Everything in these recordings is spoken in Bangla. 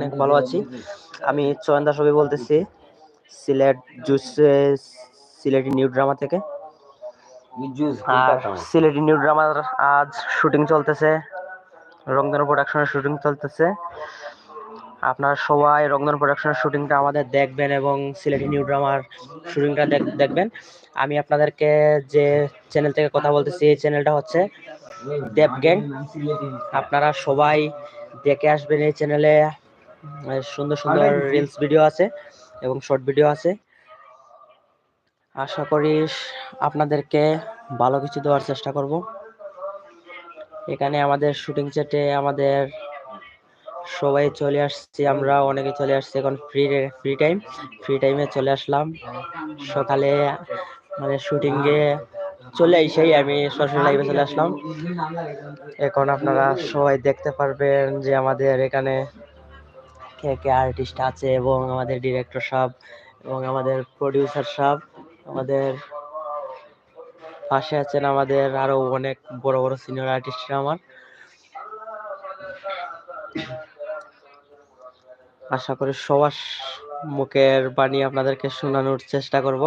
অনেক ভালো আছি। আমি চয়ন দাস রবি বলতেছি Sylhet juice Sylheti new drama থেকে। আর সিলেটি নিউ ড্রামার আজ শুটিং চলতেছে রংধনু প্রোডাকশনের শুটিং চলতেছে। আপনারা সবাই রংধনু প্রোডাকশনের শুটিংটা আমাদের দেখবেন এবং সিলেটি নিউ ড্রামার শুটিংটা দেখবেন। আমি আপনাদেরকে যে চ্যানেল থেকে কথা বলতেছি এই চ্যানেলটা হচ্ছে দেব গ্যাং আপনারা সবাই দেখে আসবেন এই চ্যানেলে সুন্দর সুন্দর রিলস ভিডিও আছে এবং শর্ট ভিডিও আছে। আশা করি আপনাদেরকে ভালো কিছু দেওয়ার চেষ্টা করব। এখানে আমাদের শুটিং সেটে আমাদের সবাই চলে আসছি আমরা অনেকে চলে আসছি এখন ফ্রি ফ্রি টাইম ফ্রি টাইমে চলে আসলাম। সকালে মানে শুটিংয়ে চলে এসেই আমি সরাসরি লাইভে চলে আসলাম। এখন আপনারা সবাই দেখতে পারবেন যে আমাদের এখানে কে কে আর্টিস্ট আছে এবং আমাদের ডিরেক্টর সাহেব এবং আমাদের প্রডিউসার সাহেব আমাদের পাশে আছেন আমাদের আরও অনেক বড় বড় সিনিয়র আর্টিস্টরা আমার। আশা করি সবার মুখের বাণী আপনাদেরকে শোনানোর চেষ্টা করব।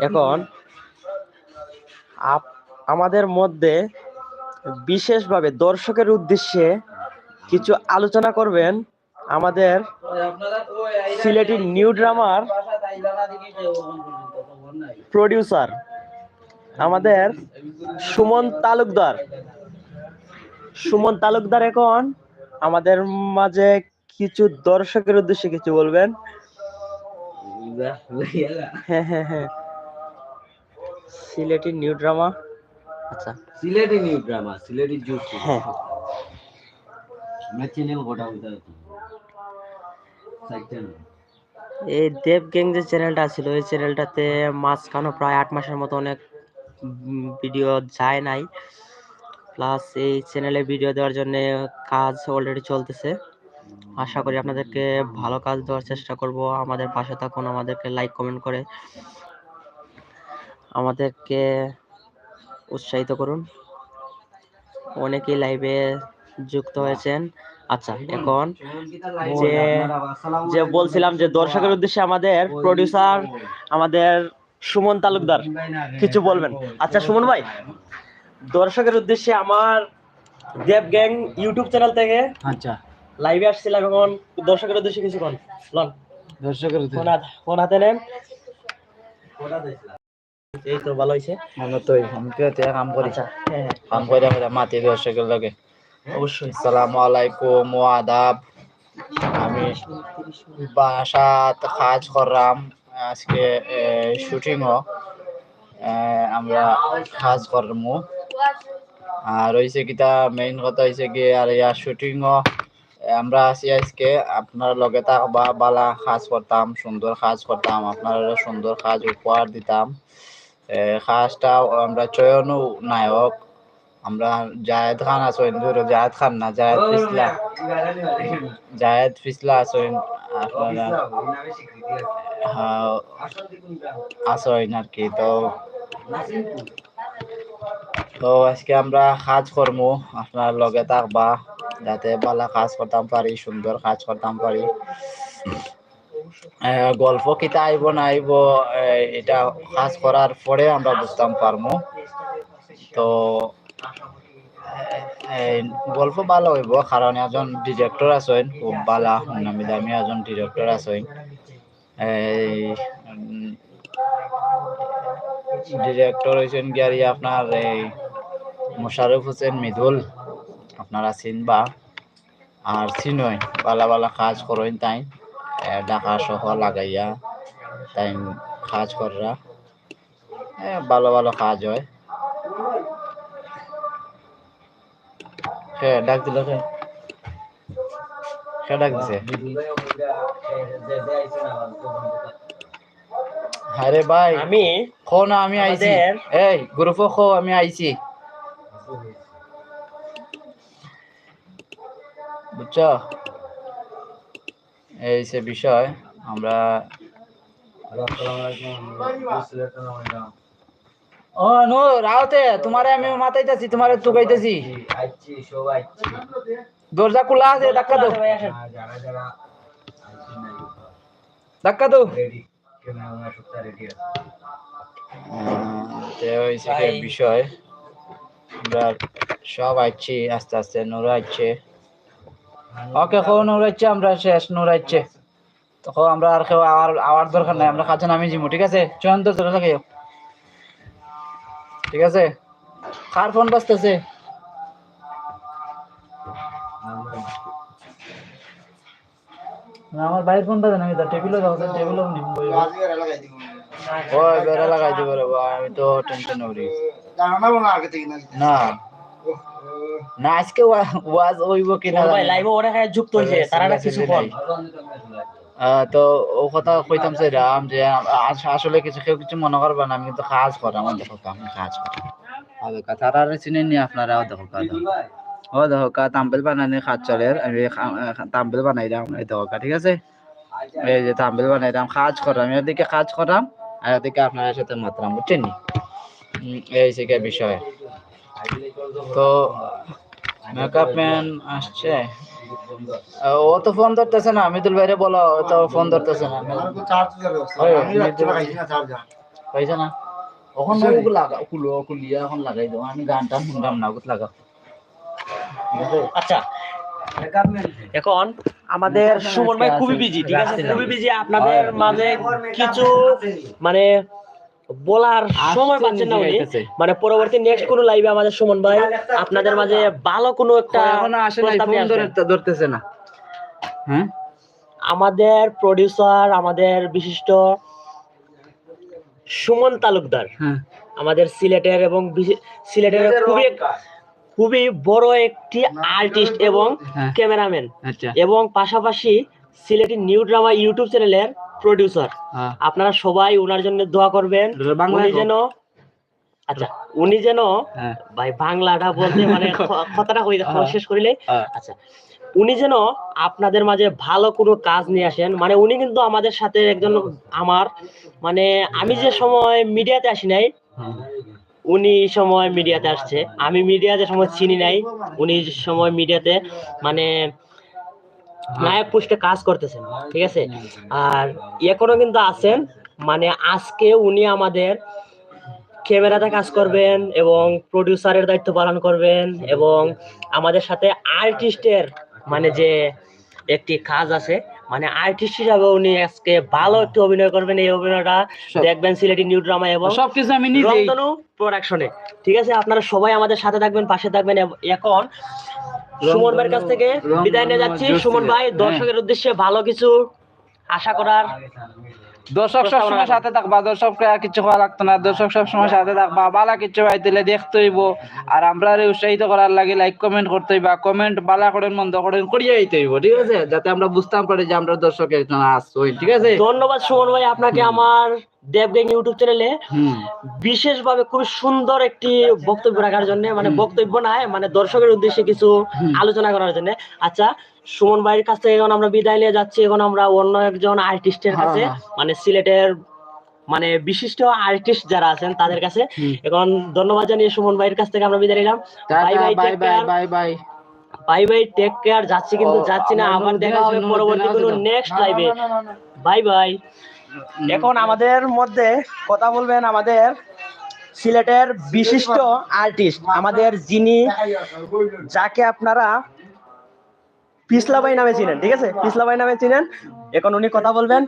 এখন আমাদের মধ্যে বিশেষভাবে দর্শকের উদ্দেশ্যে কিছু আলোচনা করবেন আমাদের সিলেটি নিউ ড্রামার প্রডিউসার, আমাদের সুমন তালুকদার। সুমন তালুকদার এখন আমাদের মাঝে কিছু দর্শকের উদ্দেশ্যে কিছু বলবেন? হ্যাঁ হ্যাঁ হ্যাঁ। Sylheti new drama. আচ্ছা। Sylheti new drama Sylheti juice হ্যাঁ। আমরা চ্যানেল গোটা বলতে সাইটেন এই দেব গ্যাং যে চ্যানেলটা ছিল এই চ্যানেলটাতে মাঝখানে প্রায় আট মাসের মতো অনেক ভিডিও যায় নাই। প্লাস এই চ্যানেলে ভিডিও দেওয়ার জন্য কাজ অলরেডি চলতেছে। আশা করি আপনাদেরকে ভালো কাজ দেওয়ার চেষ্টা করব। আমাদের পাশে থাকুন, আমাদেরকে লাইক কমেন্ট করে আমাদেরকে উৎসাহিত করুন। অনেকেই লাইভে যুক্ত হয়েছেন। আচ্ছা এখন যে যে বলছিলাম যে দর্শকের উদ্দেশ্যে আমাদের প্রডিউসার আমাদের সুমন তালুকদার, কিছু বলবেন? আচ্ছা সুমন ভাই, দর্শকের উদ্দেশ্যে আমার দেব গ্যাং ইউটিউব চ্যানেল থেকে আচ্ছা। লাইভে আসছিলাম এখন। দর্শকের উদ্দেশ্যে কিছু কোন? লন। দর্শকের হাত ফোন হাতে নেন? এই তো ভালো হয়েছে। মনে তো কাম করি। আচ্ছা হ্যাঁ হ্যাঁ। কাম করে আমরা মাতি দর্শকের লগে। অবশ্যই। আসসালামু আলাইকুম ও আদাব। আমি বাসাত কাজ করলাম। আজকে শুটিং আমরা কাজ করমু। আর হয়েছে কিতা মেইন কথা হয়েছে কি আর ইয়া শুটিং আমরা আছি আজকে আপনার লগে থাকবা বালা কাজ করতাম সুন্দর কাজ করতাম আপনার সুন্দর কাজ উপহার দিতাম। কাজটা আমরা চয়ন নায়ক আমরা জায়েদ খান ধরো জায়েদ খান না জায়েদ ফিসলা। জায়েদ ফিসলা আছেন আপনারা হ্যাঁ, আর কি তো তো আজকে আমরা কাজ করব আপনার লগে থাকবা যাতে ভালো কাজ করতাম পারি, সুন্দর কাজ করতাম পারি। গল্প কিতা আইব না আইব এটা কাজ করার পরে আমরা বুঝতাম পারব তো গল্প ভালো হইব, কারণ একজন ডিরেক্টর আছেন, খুব ভালো নামি দামি একজন ডিরেক্টর আছেন এই ডিরেক্টর হয়েছেন গিয়ারি আপনার এই মোশারফ হোসেন মৃদুল, আপনারা চিনবা। আর চিনই ভালো ভালো কাজ করেন তাই ঢাকা সহ লাগাইয়া তাই কাজ কররা এ, ভালো ভালো কাজ হয়। কে ডাক দিল কে? কে ডাক দিছে? আরে ভাই আমি? খো না আমি আইছি। এই গ্রুপ খো আমি আইছি। বুঝছ এই সে বিষয়, আমরা ও নো রাওতে, তোমারে আমি মাতাইতাছি, তোমারে তুকাইতাছি। দরজা খোলা আছে, ধাক্কা দাও। ধাক্কা দাও। বিষয়, আমরা সব আইছি, আস্তে আস্তে, নোরা আইছে। ওকে কো নোরা আইছে আমরা শেষ আইছে তখন আমরা আর কেউ আওয়ার আওয়ার দরকার নাই আমরা কাছে নামি যাব ঠিক আছে? চয়ন তো ধরে লাগাইও ঠিক আছে? কার ফোন বাজতেছে? না, আমার বাইরের ফোন বাজে না আমি তো টেবিলও যাব টেবিলও নিব ওই বেড়া লাগাই দিব রে ভাই আমি তো টেনশন করি। না। না আজকে ওয়া- ওয়াজ হইব কিনা ভাই লাইভে ওরা যুক্ত হয়েছে তারা না কিছু বল? তো ও কথা কইতাম চাইলাম যে আসলে কিছু কেউ কিছু মনে করবে না আমি কিন্তু কাজ করি আমার দেখো আমি কাজ করি। তারা চিনেন নি আপনারা দেখো কা দেখো। ও দেখো কা তাম্বেল বানানি চলে আমি তাম্বেল বানাইলাম এই দেখো ঠিক আছে? এই যে তাম্বেল বানাইলাম কাজ করাম এদিকে কাজ করাম আর এদিকে আপনার সাথে মাত্রাম বুঝছেন এই গিয়ে বিষয়। তো মেকআপ ম্যান আসছে। ও তো ফোন ধরতেছে না মিতুল ভাইরে বলো তো ফোন ধরতেছে না। পাইছে না? এখন ওগুলো লাগা কুলো কুলিয়া এখন লাগাই দাও আমি গান টান শুনলাম না ওগুলো লাগাও। আচ্ছা। এখন আমাদের সুমন ভাই খুবই বিজি ঠিক আছে? খুবই বিজি আপনাদের মাঝে কিছু মানে বলার সময় পাচ্ছেন না উনি। মানে পরবর্তী নেক্সট কোন লাইভে আমাদের সুমন ভাই আপনাদের মাঝে ভালো কোনো একটা এখনও আসে নাই প্রস্তাব ফোন ধরে আসবেন। ধরতেছে না। হ্যাঁ? আমাদের প্রডিউসার আমাদের বিশিষ্ট সুমন তালুকদার হ্যাঁ। আমাদের সিলেটের এবং সিলেটের খুবই খুবই বড় একটি আর্টিস্ট এবং হ্যাঁ। ক্যামেরাম্যান আচ্ছা। এবং পাশাপাশি সিলেটি নিউ ড্রামা ইউটিউব চ্যানেলের প্রডিউসার হ্যাঁ। আপনারা সবাই ওনার জন্য দোয়া করবেন। উনি যেন আচ্ছা উনি যেন হ্যাঁ। ভাই বাংলাটা বলতে মানে কথাটা হ্যাঁ। শেষ করিলে। হ্যাঁ। আচ্ছা উনি যেন আপনাদের মাঝে ভালো কোনো কাজ নিয়ে আসেন। মানে উনি কিন্তু আমাদের সাথে একজন আমার মানে আমি যে সময় মিডিয়াতে আসি নাই উনি সময় মিডিয়াতে আসছে। আমি মিডিয়াতে সময় চিনি নাই উনি সময় মিডিয়াতে মানে নায়ক পোস্টে কাজ করতেছেন ঠিক আছে? আর এখনও কিন্তু আছেন মানে আজকে উনি আমাদের ক্যামেরাতে কাজ করবেন এবং প্রডিউসারের দায়িত্ব পালন করবেন এবং আমাদের সাথে আর্টিস্টের মানে যে একটি কাজ আছে মানে আর্টিস্ট হিসাবে উনি আজকে ভালো একটু অভিনয় করবেন। এই অভিনয়টা দেখবেন সিলেটি নিউ ড্রামা এবং সবকিছু আমি নিজেই প্রোডাকশনে ঠিক আছে? আপনারা সবাই আমাদের সাথে থাকবেন পাশে থাকবেন। এখন সুমন ভাইয়ের কাছ থেকে বিদায় নিয়ে যাচ্ছি। সুমন ভাই। দর্শকের উদ্দেশ্যে ভালো কিছু আশা করার দর্শক সবসময় সাথে থাকবা। দর্শককে আর কিছু করা লাগতো না। দর্শক সবসময় সাথে থাকবা। বালা কিছু পাইতেলে দেখতে হইব। আর আমরা আরে উৎসাহিত করার লাগে লাইক কমেন্ট করতে হইবা। কমেন্ট বালা করেন মন্দ করেন করিয়ে আইতে হইব ঠিক আছে? যাতে আমরা বুঝতাম পারি যে আমরা দর্শক একজন আসছি ঠিক আছে? ধন্যবাদ সুমন ভাই। আপনাকে আমার দেবগ্যাং ইউটিউব চ্যানেলে বিশেষভাবে খুব সুন্দর একটি বক্তব্য রাখার জন্য মানে বক্তব্য নাই মানে দর্শকের উদ্দেশ্যে কিছু আলোচনা করার জন্য। আচ্ছা সুমন ভাইয়ের কাছ থেকে এখন আমরা বিদায় নিয়ে যাচ্ছি। এখন আমরা অন্য একজন আর্টিস্টের কাছে হ্যাঁ, মানে সিলেটের মানে বিশিষ্ট আর্টিস্ট যারা আছেন তাদের কাছে। এখন ধন্যবাদ জানিয়ে সুমন ভাইয়ের কাছ থেকে আমরা বিদায় নিলাম। Bye bye bye take bye bye bye. Bye take care যাচ্ছি কিন্তু যাচ্ছি না। আমার আবার দেখা হবে পরবর্তী কোনো নেক্সট লাইভে। Bye bye. এখন আমাদের মধ্যে কথা বলবেন আমাদের সিলেটের বিশিষ্ট আর্টিস্ট আমাদের যিনি যাকে আপনারা পিছলা ভাই নামে চিনেন ঠিক আছে? পিছলা ভাই নামে চিনেন। এখন উনি কথা বলবেন।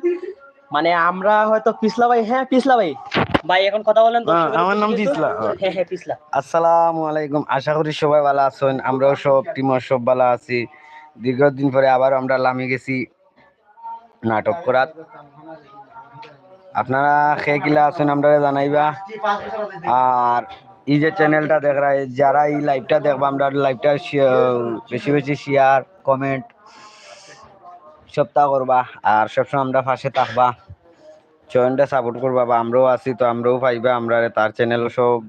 মানে আমরা হয়তো পিছলা ভাই হ্যাঁ পিছলা ভাই ভাই এখন কথা বলেন হ্যাঁ, আমার নাম পিছলা। হ্যাঁ হ্যাঁ পিছলা আসসালামু আলাইকুম। আশা করি সবাই ভালো আছেন। আমরাও সব টিমর সব ভালো আছি। দীর্ঘদিন পরে আবার আমরা লামে গেছি নাটক করাত আপনারা খেয়ে কিলা আছেন আমরা জানাইবা। আর এই যে চ্যানেলটা দেখ যারা এই লাইভটা দেখবা, আমরা লাইভটা বেশি বেশি শেয়ার কমেন্ট সপ্তাহ করবা। আর সবসময় আমরা পাশে থাকবা। চয়নটা সাপোর্ট করবা বা আমরাও আছি, তো আমরাও পাইবা আমরা তার চ্যানেল সব।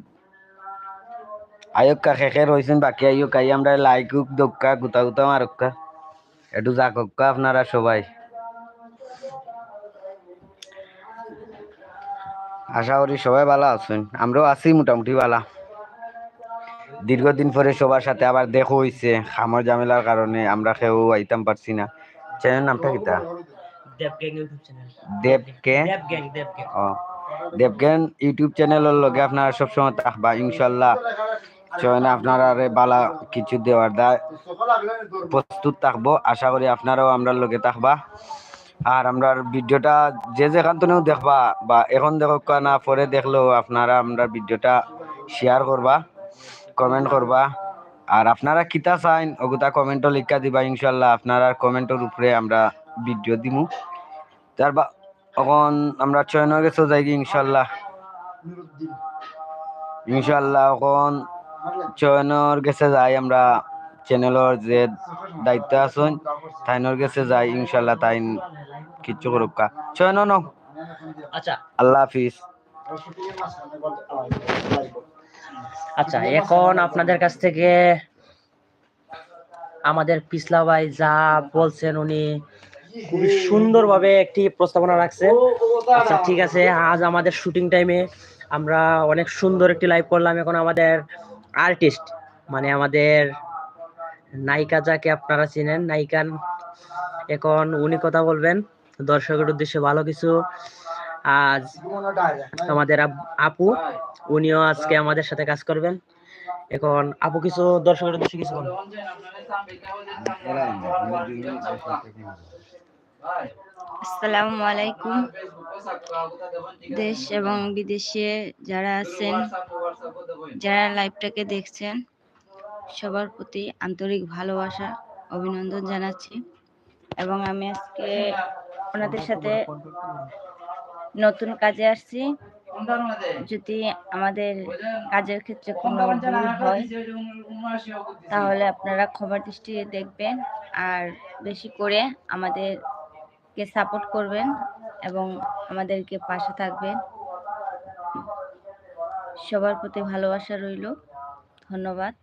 আয়ক্কা শেষে রয়েছেন বাকি আইয়ক আই আমরা লাইক দক্কা গুতা গুতা মারক্কা। একটু যাকক্কা আপনারা সবাই। আশা করি সবাই ভালো আছেন। আমরাও আছি মোটামুটি ভালো। দীর্ঘদিন পরে সবার সাথে আবার দেখো হইছে খামর ঝামেলার কারণে আমরা কেউ আইতাম পারছি না। চ্যানেল নামটা ইউটিউব চ্যানেল। দেবকে ও দেবজ্ঞান ইউটিউব চ্যানেলের লগে আপনারা সবসময় থাকবা ইনশাল্লাহ চয়নে আপনারা বালা কিছু দেওয়ার দায় প্রস্তুত থাকব। আশা করি আপনারাও আমরা লগে থাকবা। আর আমরা ভিডিওটা যে যেখান থেকেও দেখবা বা এখন দেখক না, পরে দেখলেও আপনারা আমরা ভিডিওটা শেয়ার করবা কমেন্ট করবা। আর আপনারা কিতা চাইন ওগুতা কমেন্টও লিখা দিবা ইনশাল্লাহ আপনারা কমেন্টের উপরে আমরা ভিডিও দিমু। তার বা এখন আমরা চয়ন হয়ে গেছো যাই ইনশাল্লাহ ইনশাল্লাহ এখন চয়নর গেছে যাই আমরা চ্যানেলের যে দায়িত্ব আছেন তাইনর গেছে যাই ইনশাল্লাহ তাই কিচ্ছু করুক কা। ন আচ্ছা। আল্লাহ হাফিজ। আচ্ছা এখন আপনাদের কাছ থেকে আমাদের পিছলা ভাই যা বলছেন উনি খুবই সুন্দরভাবে একটি প্রস্তাবনা রাখছেন আচ্ছা ঠিক আছে আজ আমাদের শুটিং টাইমে আমরা অনেক সুন্দর একটি লাইভ করলাম। এখন আমাদের আর্টিস্ট মানে আমাদের নায়িকা যাকে আপনারা চিনেন নায়িকান এখন উনি কথা বলবেন। দর্শকের উদ্দেশ্যে ভালো কিছু। আজ আমাদের আপ- উনিও আজকে আমাদের সাথে কাজ করবেন। এখন আপু কিছু দর্শকের উদ্দেশ্যে কিছু বলুন। আসসালামু আলাইকুম। দেশ এবং বিদেশে যারা আছেন, যারা লাইভটাকে দেখছেন সবার প্রতি আন্তরিক ভালোবাসা, অভিনন্দন জানাচ্ছি। এবং আমি আজকে ওনাদের সাথে নতুন কাজে আসছি। যদি আমাদের কাজের ক্ষেত্রে কোনো ভুল হয়, তাহলে আপনারা খবর দৃষ্টি দেখবেন আর বেশি করে আমাদেরকে সাপোর্ট করবেন এবং আমাদেরকে পাশে থাকবেন। সবার প্রতি ভালোবাসা রইল। ধন্যবাদ।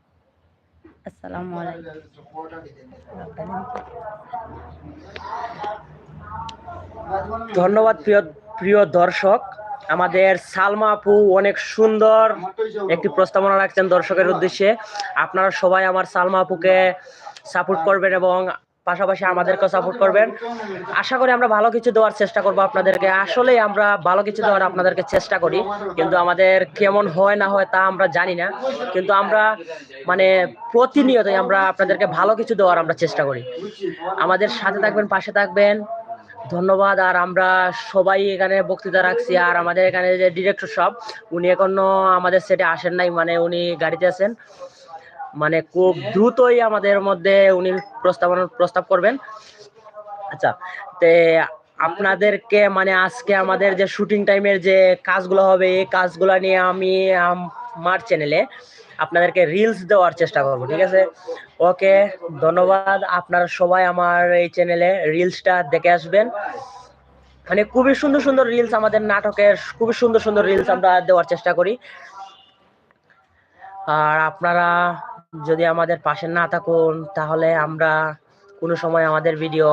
ধন্যবাদ প্রিয় প্রিয় দর্শক। আমাদের সালমা আপু অনেক সুন্দর একটি প্রস্তাবনা রাখছেন দর্শকের উদ্দেশ্যে। আপনারা সবাই আমার সালমা আপুকে সাপোর্ট করবেন এবং পাশাপাশি আমাদেরকে সাপোর্ট করবেন। আশা করি আমরা ভালো কিছু দেওয়ার চেষ্টা করব আপনাদেরকে। আসলে আমরা ভালো কিছু দেওয়ার আপনাদেরকে চেষ্টা করি। কিন্তু আমাদের কেমন হয় না হয় তা আমরা জানি না। কিন্তু আমরা মানে প্রতিনিয়তই আমরা আপনাদেরকে ভালো কিছু দেওয়ার আমরা চেষ্টা করি। আমাদের সাথে থাকবেন, পাশে থাকবেন। ধন্যবাদ। আর আমরা সবাই এখানে বক্তৃতা রাখছি। আর আমাদের এখানে যে ডিরেক্টর সব উনি এখনও আমাদের সেটে আসেন নাই। মানে উনি গাড়িতে আছেন। মানে খুব দ্রুতই আমাদের মধ্যে উনি প্রস্তাবনা, প্রস্তাব করবেন। আচ্ছা তে আপনাদেরকে মানে আজকে আমাদের যে শুটিং টাইমের যে কাজগুলো হবে, এই কাজগুলো নিয়ে আমি আমার চ্যানেলে আপনাদেরকে রিলস দেওয়ার চেষ্টা করব, ঠিক আছে? ওকে, ধন্যবাদ। আপনারা সবাই আমার এই চ্যানেলে রিলসটা দেখে আসবেন। মানে খুবই সুন্দর সুন্দর রিলস আমাদের নাটকের, খুবই সুন্দর সুন্দর রিলস আমরা দেওয়ার চেষ্টা করি। আর আপনারা যদি আমাদের পাশে না থাকুন, তাহলে আমরা কোনো সময় আমাদের ভিডিও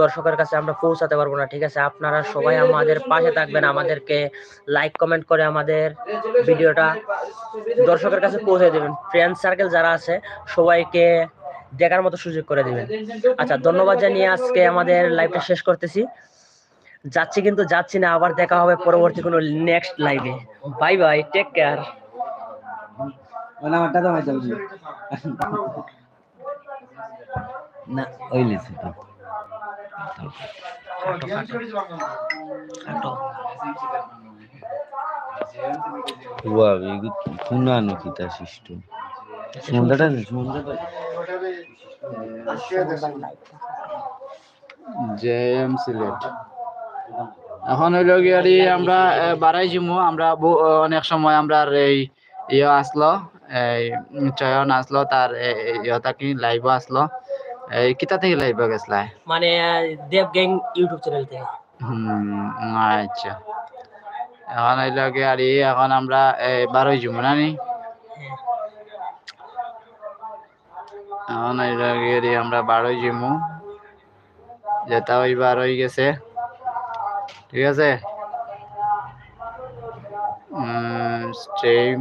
দর্শকের কাছে আমরা পৌঁছাতে পারব না, ঠিক আছে? আপনারা সবাই আমাদের পাশে থাকবেন, আমাদেরকে লাইক কমেন্ট করে আমাদের ভিডিওটা দর্শকের কাছে পৌঁছে দেবেন। ফ্রেন্ড সার্কেল যারা আছে, সবাইকে দেখার মতো সুযোগ করে দিবেন। আচ্ছা ধন্যবাদ জানিয়ে আজকে আমাদের লাইভটা শেষ করতেছি। যাচ্ছি কিন্তু যাচ্ছি না, আবার দেখা হবে পরবর্তী কোনো নেক্সট লাইভে বাই বাই টেক কেয়ার আমারটা তো হয়তো না ওই লিখছি তো। সৃষ্ট। সুন্দরটা সুন্দরটা সিলেট। এখন হইল গিয়ারি আমরা বাড়াই যাব আমরা অনেক সময় আমরা এই ইয়ে আসলো চয়ন আসলো তার এ- এ- ইয়ে লাইভ আসলো। এই কিতা থেকে লাইভ গেছলা? মানে দেব গ্যাং ইউটিউব চ্যানেল থেকে। হুম আচ্ছা। এখন এই হইল গিয়ারি এখন আমরা এই বারোই যাব না নি? এখন হইল গিয়ারি আমরা বারোই যাব যেটা ওই বার হয়ে গেছে। ঠিক আছে? স্ট্রিম